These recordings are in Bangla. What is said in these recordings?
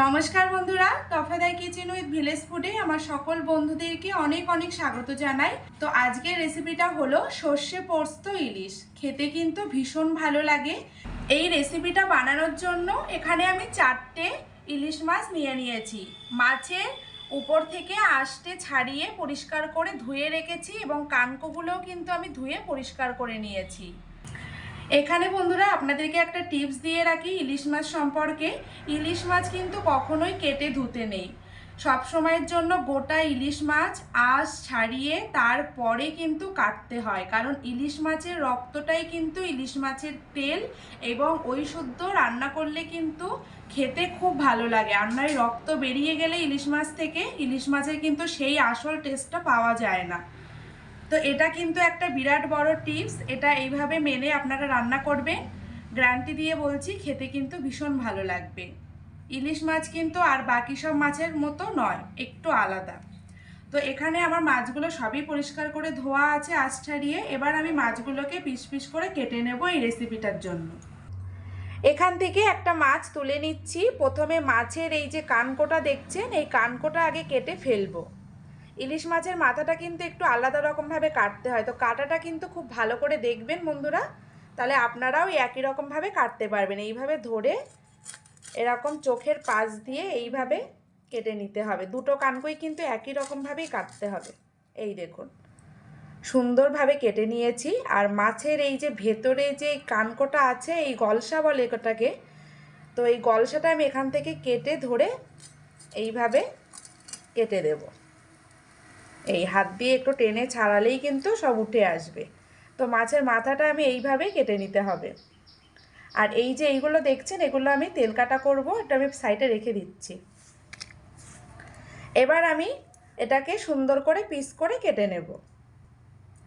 নমস্কার বন্ধুরা, তফাদাই কিচেন উইথ ভিলেজ ফুডে আমার সকল বন্ধুদেরকে অনেক অনেক স্বাগত জানাই। তো আজকের রেসিপিটা হলো সর্ষে পোস্ত ইলিশ। খেতে কিন্তু ভীষণ ভালো লাগে। এই রেসিপিটা বানানোর জন্য এখানে আমি চারটে ইলিশ মাছ নিয়ে নিয়েছি। মাছের উপর থেকে আষ্টে ছাড়িয়ে পরিষ্কার করে ধুয়ে রেখেছি এবং কানকোগুলোও কিন্তু আমি ধুয়ে পরিষ্কার করে নিয়েছি। এখানে বন্ধুরা আপনাদেরকে একটা টিপস দিয়ে রাখি, ইলিশ মাছ সম্পর্কে। ইলিশ মাছ কিন্তু কখনোই কেটে ধুতে নেই। সব সময়ের জন্য গোটা ইলিশ মাছ আঁশ ছাড়িয়ে তারপরে কিন্তু কাটতে হয়। কারণ ইলিশ মাছের রক্তটাই কিন্তু ইলিশ মাছের তেল এবং ওই শুদ্ধ রান্না করলে কিন্তু খেতে খুব ভালো লাগে। রান্নার রক্ত বেরিয়ে গেলে ইলিশ মাছ থেকে ইলিশ মাছের কিন্তু সেই আসল টেস্টটা পাওয়া যায় না। তো এটা কিন্তু একটা বিরাট বড় টিপস। এটা এইভাবে মেনে আপনারা রান্না করবেন। গ্যারান্টি দিয়ে বলছি, খেতে কিন্তু ভীষণ ভালো লাগবে। ইলিশ মাছ কিন্তু আর বাকি সব মাছের মতো নয়, একটু আলাদা। তো এখানে আমার মাছগুলো সবই পরিষ্কার করে ধোয়া আছে, আঁচ ছাড়িয়ে। এবার আমি মাছগুলোকে পিস পিস করে কেটে নেব এই রেসিপিটার জন্য। এখান থেকে একটা মাছ তুলে নিচ্ছি। প্রথমে মাছের এই যে কানকোটা দেখছেন, এই কানকোটা আগে কেটে ফেলব। ইলিশ মাছের মাথাটা কিন্তু একটু আলাদা রকমভাবে কাটতে হয়। তো কাটাটা কিন্তু খুব ভালো করে দেখবেন বন্ধুরা। তাহলে আপনারাও একই রকমভাবে কাটতে পারবেন। এইভাবে ধরে এরকম চোখের পাশ দিয়ে এইভাবে কেটে নিতে হবে। দুটো কানকই কিন্তু একই রকমভাবেই কাটতে হবে। এই দেখুন, সুন্দরভাবে কেটে নিয়েছি। আর মাছের এই যে ভেতরে যে কানকোটা আছে, এই গলসা বলে ওটাকে, তো এই গলসাটা আমি এখান থেকে কেটে ধরে এইভাবে কেটে দেবো। এই হাত দিয়ে একটু টেনে ছাড়ালেই কিন্তু সব উঠে আসবে। তো মাছের মাথাটা আমি এইভাবেই কেটে নিতে হবে। আর এই যে এইগুলো দেখছেন, এগুলো আমি তেল কাটা করব, এটা আমি সাইডে রেখে দিচ্ছি। এবার আমি এটাকে সুন্দর করে পিস করে কেটে নেব।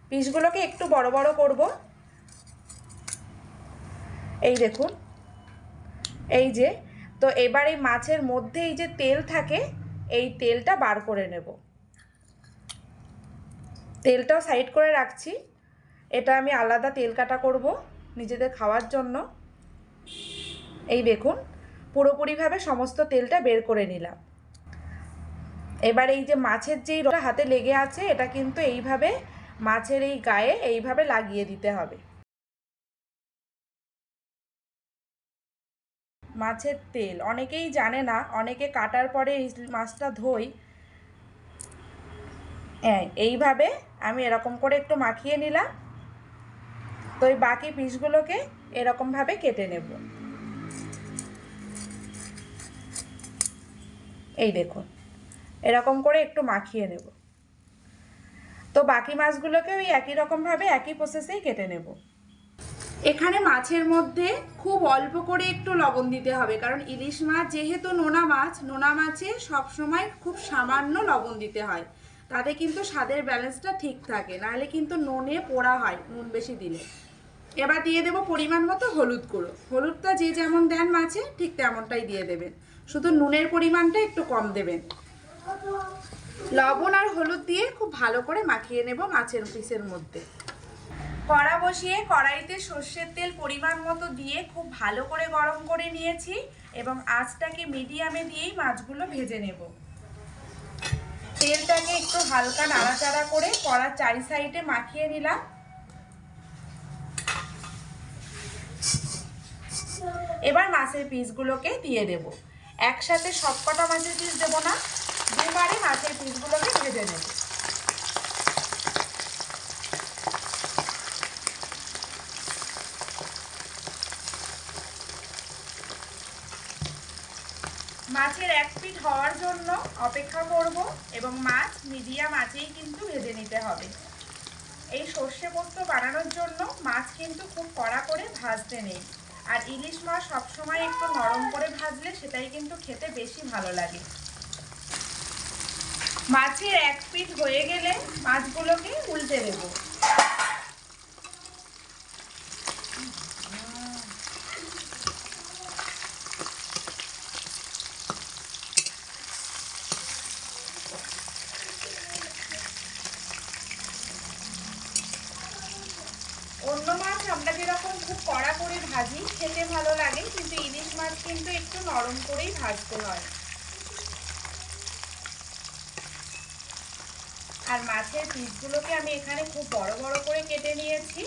পিসগুলোকে একটু বড় বড় করব। এই দেখুন। এই যে, তো এবার এই মাছের মধ্যে এই যে তেল থাকে, এই তেলটা বার করে নেব। তেলটাও সাইড করে রাখছি। এটা আমি আলাদা তেল কাটা করব নিজেদের খাওয়ার জন্য। এই দেখুন, পুরোপুরিভাবে সমস্ত তেলটা বের করে নিলাম। এবার এই যে মাছের যেই হাতে লেগে আছে, এটা কিন্তু এইভাবে মাছের এই গায়ে এইভাবে লাগিয়ে দিতে হবে। মাছের তেল, অনেকেই জানে না, অনেকে কাটার পরে এই মাছটা ধোই হ্যাঁ এইভাবে আমি এরকম করে একটু মাখিয়ে নিলাম। তো এই বাকি পিসগুলোকে এরকমভাবে কেটে নেব। এই দেখুন, এরকম করে একটু মাখিয়ে নেব। তো বাকি মাছগুলোকে ওই একই রকমভাবে একই প্রসেসেই কেটে নেব। এখানে মাছের মধ্যে খুব অল্প করে একটু লবণ দিতে হবে, কারণ ইলিশ মাছ, যেহেতু নোনা মাছ, নোনা মাছে সবসময় খুব সামান্য লবণ দিতে হয়। তাতে কিন্তু স্বাদের ব্যালেন্সটা ঠিক থাকে। নাহলে কিন্তু নুনে পোড়া হয় নুন বেশি দিলে। এবার দিয়ে দেবো পরিমাণ মতো হলুদ গুঁড়ো। হলুদটা যে যেমন দেন মাছে, ঠিক তেমনটাই দিয়ে দেবেন। শুধু নুনের পরিমাণটা একটু কম দেবেন। লবণ আর হলুদ দিয়ে খুব ভালো করে মাখিয়ে নেব মাছের পিসের মধ্যে। কড়া বসিয়ে কড়াইতে সর্ষের তেল পরিমাণ মতো দিয়ে খুব ভালো করে গরম করে নিয়েছি এবং আঁচটাকে মিডিয়ামে দিয়েই মাছগুলো ভেজে নেব। তেলটাকে একটু হালকা নাড়াচাড়া করে কড়ার চারি সাইডে মাখিয়ে নিলাম। এবার মাছের পিসগুলোকে দিয়ে দেব। একসাথে সবকটা মাছের পিস দেবো না দুবারে মাছের পিসগুলোকে ভেজে নেব। মাছের এক পিঠ হওয়ার জন্য অপেক্ষা করব এবং মাছ মিডিয়াম আঁচেই কিন্তু ভেজে নিতে হবে। এই সর্ষে পোস্ত বানানোর জন্য মাছ কিন্তু খুব কড়া করে ভাজতে নেই। আর ইলিশ মাছ সবসময় একটু নরম করে ভাজলে সেটাই কিন্তু খেতে বেশি ভালো লাগে। মাছের এক পিঠ হয়ে গেলে মাছগুলোকে উল্টে দেবো। অন্য মাছ আমরা যেরকম খুব কড়া করে ভাজি, খেতে ভালো লাগে, কিন্তু ইলিশ মাছ কিন্তু একটু নরম করেই ভাজতে হয়। আর মাছের পিসগুলোকে আমি এখানে খুব বড় বড় করে কেটে নিয়েছি।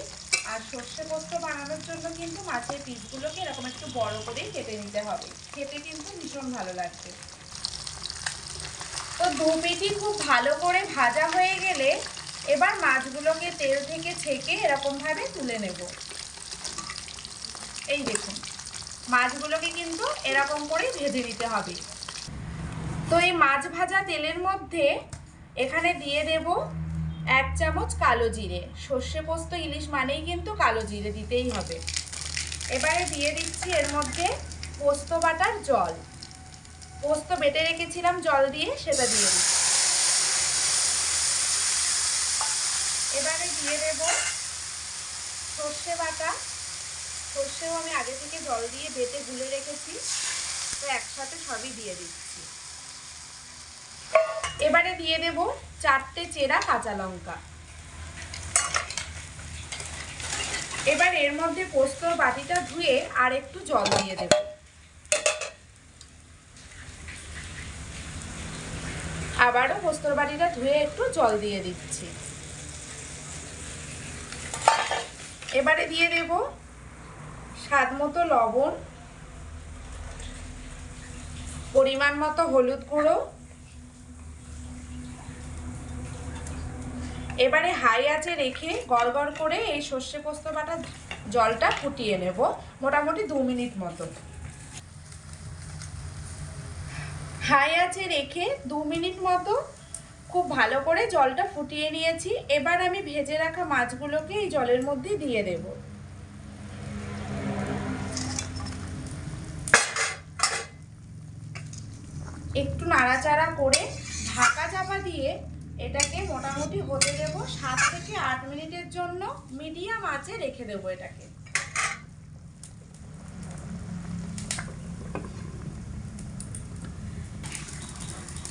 আর সর্ষে পোস্ত বানানোর জন্য কিন্তু মাছের পিসগুলোকে এরকম একটু বড় করেই কেটে নিতে হবে। খেতে কিন্তু ভীষণ ভালো লাগবে। তো দু পিঠি খুব ভালো করে ভাজা হয়ে গেলে এবার মাছগুলোকে তেল থেকে ছেঁকে এরকমভাবে তুলে নেব। এই দেখুন, মাছগুলোকে কিন্তু এরকম করেই ভেজে নিতে হবে। তো এই মাছ ভাজা তেলের মধ্যে এখানে দিয়ে দেব এক চামচ কালো জিরে। সর্ষে পোস্ত, ইলিশ মানেই কিন্তু কালো জিরে দিতেই হবে। এবারে দিয়ে দিচ্ছি এর মধ্যে পোস্ত বাটার জল। পোস্ত বেটে রেখেছিলাম জল দিয়ে, সেটা দিয়ে দিচ্ছি এবারে দিয়ে দেব। সর্ষে বাটা। সর্ষেও আমি আগে থেকে জল দিয়ে বেটে গুলে রেখেছি। তো একসাথে সবই দিয়ে দিচ্ছি। এবারে দিয়ে দেব চারটে চেরা কাঁচা লঙ্কা। এবার এর মধ্যে পোস্তর বাটিটা ধুয়ে আর একটু জল দিয়ে দেব। আবারও পোস্তর বাটিটা ধুয়ে একটু জল দিয়ে দিচ্ছি। এবারে দিয়ে দেব স্বাদ মতো লবণ, পরিমাণ মতো হলুদ গুঁড়ো। এবারে হাই আঁচে রেখে গড়গড় করে এই সর্ষে পোস্ত বাটা জলটা ফুটিয়ে নেব মোটামুটি দু মিনিট মতো। হাই আঁচে রেখে দু মিনিট মতো খুব ভালো করে জলটা ফুটিয়ে নিয়েছি। এবার আমি ভেজে রাখা মাছগুলোকে এই জলের মধ্যে দিয়ে দেব। একটু নাড়াচাড়া করে ঢাকা চাপা দিয়ে এটাকে মোটামুটি হতে দেব সাত থেকে আট মিনিটের জন্য। মিডিয়াম আঁচে রেখে দেবো এটাকে।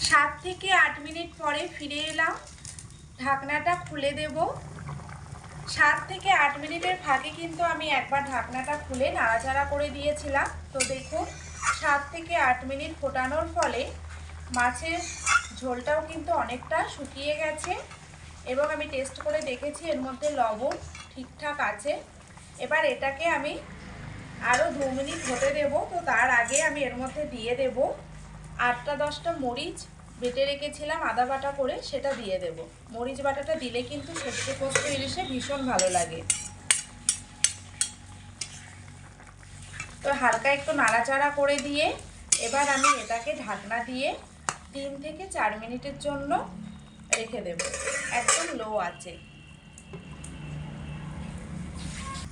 সাত থেকে আট মিনিট পরে ফিরে এলাম। ঢাকনাটা খুলে দেব। সাত থেকে আট মিনিটের ফাঁকে কিন্তু আমি একবার ঢাকনাটা খুলে নাড়াচাড়া করে দিয়েছিলাম। তো দেখুন, সাত থেকে আট মিনিট ফোটানোর ফলে মাছের ঝোলটাও কিন্তু অনেকটা শুকিয়ে গেছে এবং আমি টেস্ট করে দেখেছি এর মধ্যে লবণ ঠিকঠাক আছে। এবার এটাকে আমি আরও দু মিনিট হতে দেব। তো তার আগে আমি এর মধ্যে দিয়ে দেব। আটটা দশটা মরিচ বেটে রেখেছিলাম আদা বাটা করে, সেটা দিয়ে দেব। মরিচ বাটাটা দিলে কিন্তু সর্ষে পোস্ত ইলিশে ভীষণ ভালো লাগে। তো হালকা একটু নাড়াচাড়া করে দিয়ে এবার আমি এটাকে ঢাকনা দিয়ে তিন থেকে চার মিনিটের জন্য রেখে দেব। একদম লো আছে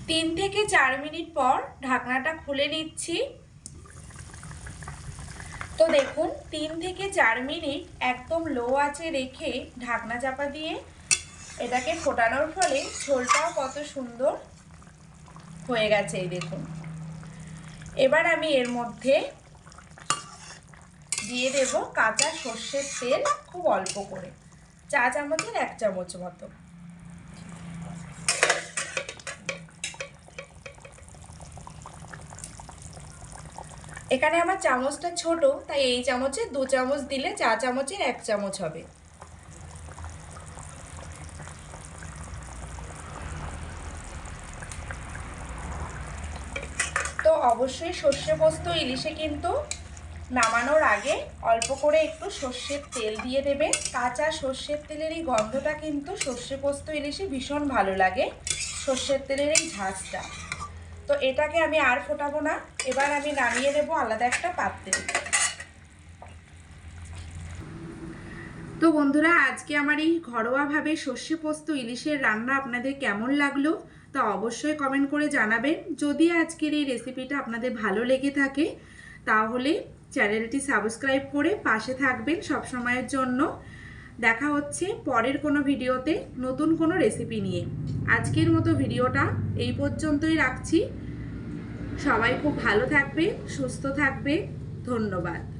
তিন থেকে চার মিনিট পর ঢাকনাটা খুলে নিচ্ছি। দেখুন, তিন থেকে চার মিনিট একদম লো আছে রেখে ঢাকনা চাপা দিয়ে এটাকে ফোটানোর ফলে ঝোলটাও কত সুন্দর হয়ে গেছে এই দেখুন। এবার আমি এর মধ্যে দিয়ে দেব কাঁচা সর্ষের তেল খুব অল্প করে, চা চামচের এক চামচ মতো। এখানে আমার চামচটা ছোট, তাই এই চামচে দু চামচ দিলে চা চামচের এক চামচ হবে। তো অবশ্যই সর্ষে পোস্ত ইলিশে কিন্তু নামানোর আগে অল্প করে একটু সর্ষের তেল দিয়ে দেবে। কাঁচা সর্ষের তেলের এই গন্ধটা কিন্তু সর্ষে পোস্ত ইলিশে ভীষণ ভালো লাগে, সর্ষের তেলের এই ঝাঁজটা। তো এটাকে আমি আর ফোটাবো না। এবার আমি নামিয়ে নেব, আলাদা একটা পাত্রে। তো বন্ধুরা, আজকে আমার এই ঘরোয়াভাবে সর্ষে পোস্ত ইলিশের রান্না আপনাদের কেমন লাগল, তা অবশ্যই কমেন্ট করে জানাবেন। যদি আজকের এই রেসিপিটা আপনাদের ভালো লেগে থাকে, তাহলে চ্যানেলটি সাবস্ক্রাইব করে পাশে থাকবেন সব সময়ের জন্য। দেখা হচ্ছে পরের কোনো ভিডিওতে নতুন কোনো রেসিপি নিয়ে। আজকের মতো ভিডিওটা এই পর্যন্তই রাখছি। সবাই খুব ভালো থাকবে, সুস্থ থাকবে। ধন্যবাদ।